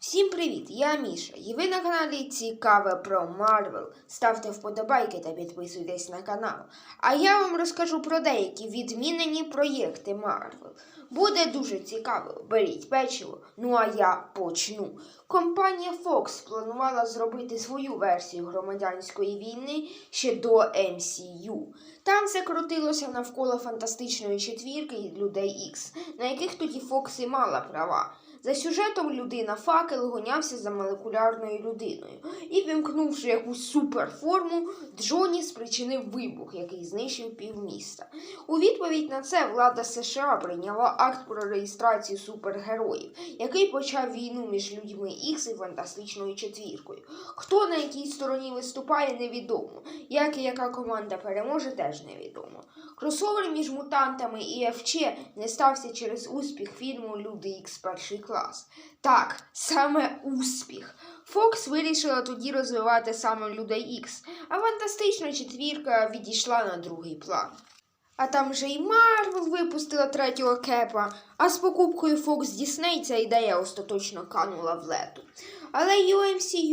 Всім привіт! Я Міша, і ви на каналі Цікаве про Марвел. Ставте вподобайки та підписуйтесь на канал. А я вам розкажу про деякі відмінені проєкти Марвел. Буде дуже цікаво. Беріть печиво. Ну а я почну. Компанія Fox планувала зробити свою версію громадянської війни ще до MCU. Там все крутилося навколо фантастичної четвірки людей Ікс, на яких тоді Fox і мала права. За сюжетом людина факел гонявся за молекулярною людиною і, вимкнувши якусь суперформу, Джоні спричинив вибух, який знищив півміста. У відповідь на це влада США прийняла акт про реєстрацію супергероїв, який почав війну між людьми Ікс і фантастичною четвіркою. Хто на якій стороні виступає, невідомо. Як і яка команда переможе, теж невідомо. Кросовер між мутантами і ФЧ не стався через успіх фільму Люди Ікс перший клас. Так, саме успіх. Фокс вирішила тоді розвивати саме Людей Ікс, а фантастична четвірка відійшла на другий план. А там же і Марвел випустила третього кепа, а з покупкою Fox Disney ця ідея остаточно канула в лету. Але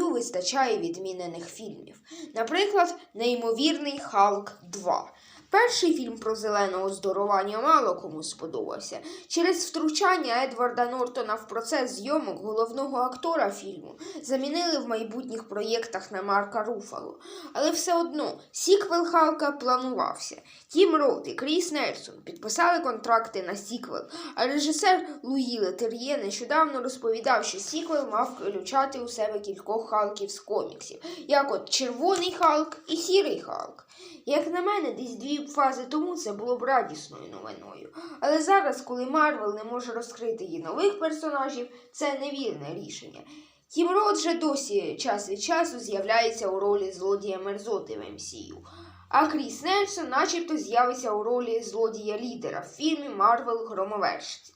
у вистачає відмінених фільмів. Наприклад, неймовірний Халк 2. Перший фільм про зеленого здорування мало кому сподобався. Через втручання Едварда Нортона в процес зйомок головного актора фільму замінили в майбутніх проєктах на Марка Руфало. Але все одно сіквел Халка планувався. Тім Рот і Кріс Нельсон підписали контракти на сіквел, а режисер Луї Летер'є нещодавно розповідав, що сіквел мав включати у себе кількох Халків з коміксів, як от Червоний Халк і Сірий Халк. Як на мене, десь дві фази тому це було б радісною новиною. Але зараз, коли Марвел не може розкрити її нових персонажів, це невірне рішення. Тім Рот же досі час від часу з'являється у ролі злодія мерзоти в МСІ. А Кріс Нельсон начебто з'явиться у ролі злодія лідера в фільмі Марвел Громовержці.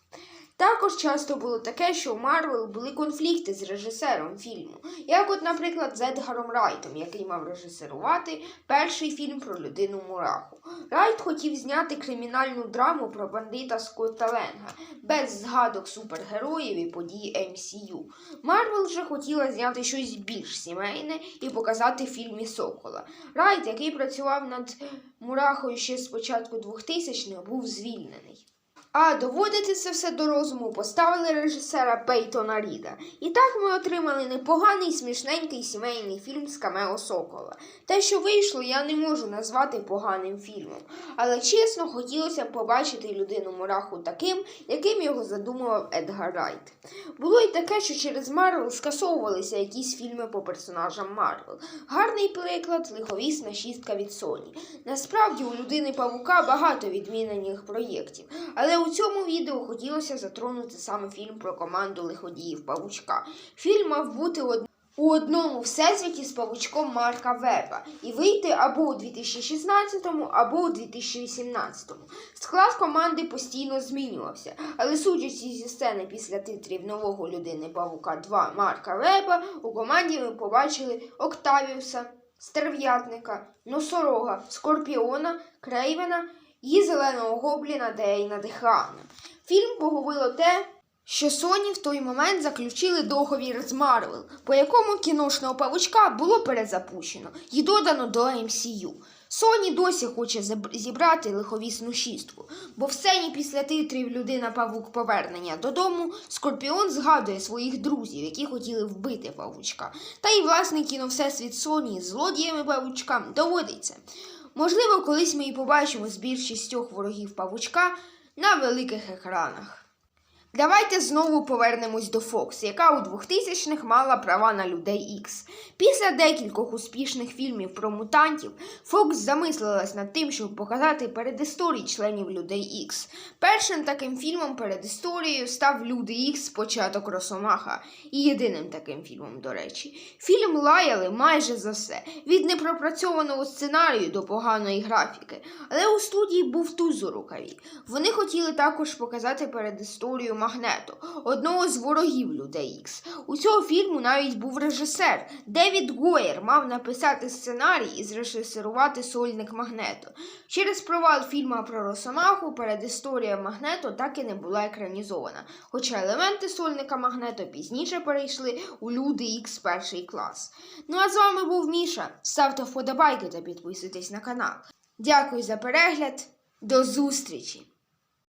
Також часто було таке, що у Марвел були конфлікти з режисером фільму, як от, наприклад, з Едгаром Райтом, який мав режисерувати перший фільм про людину Мураху. Райт хотів зняти кримінальну драму про бандита Скотта Ленга, без згадок супергероїв і подій MCU. Марвел же хотіла зняти щось більш сімейне і показати в фільмі Сокола. Райт, який працював над Мурахою ще з початку 2000-х, був звільнений. А доводити це все до розуму поставили режисера Пейтона Ріда. І так ми отримали непоганий смішненький сімейний фільм з Камео Сокола. Те, що вийшло, я не можу назвати поганим фільмом. Але чесно, хотілося б побачити людину Мураху таким, яким його задумував Едгар Райт. Було й таке, що через Марвел скасовувалися якісь фільми по персонажам Марвел. Гарний приклад лиховісна шістка від Sony. Насправді у людини Павука багато відмінених проєктів. Але у цьому відео хотілося затронути саме фільм про команду лиходіїв Павучка. Фільм мав бути од... у одному всесвіті з павучком Марка Веба і вийти або у 2016-му, або у 2018-му. Склад команди постійно змінювався, але судячи зі сцени після титрів нового людини Павука 2 Марка Веба, у команді ми побачили Октавіуса, Стерв'ятника, Носорога, Скорпіона, Крейвена і зеленого гобліна Дейна Дехана. Фільм поговорило те, що Sony в той момент заключили договір з Марвел, по якому кіношного павучка було перезапущено і додано до MCU. Sony досі хоче зібрати лиховісну шістку, бо в сцені після титрів Людина Павук повернення додому Скорпіон згадує своїх друзів, які хотіли вбити павучка. Та й власний кіновсесвіт Sony з злодіями павучка доводиться. Можливо, колись ми і побачимо збір шістьох ворогів павучка на великих екранах. Давайте знову повернемось до Fox, яка у 2000-х мала права на людей X. Після декількох успішних фільмів про мутантів, Fox замислилась над тим, щоб показати передісторії членів людей X. Першим таким фільмом перед історією став Люди X початок Росомаха. І єдиним таким фільмом, до речі. Фільм лаяли майже за все, від непропрацьованого сценарію до поганої графіки. Але у студії був туз у рукаві. Вони хотіли також показати передісторію Магнето, одного з ворогів Людей Ікс. У цього фільму навіть був режисер. Девід Гойер мав написати сценарій і зрежисерувати сольник Магнето. Через провал фільму про Росомаху передісторія Магнето так і не була екранізована, хоча елементи сольника Магнето пізніше перейшли у Люди Ікс перший клас. Ну а з вами був Міша. Ставте вподобайки та підписуйтесь на канал. Дякую за перегляд. До зустрічі!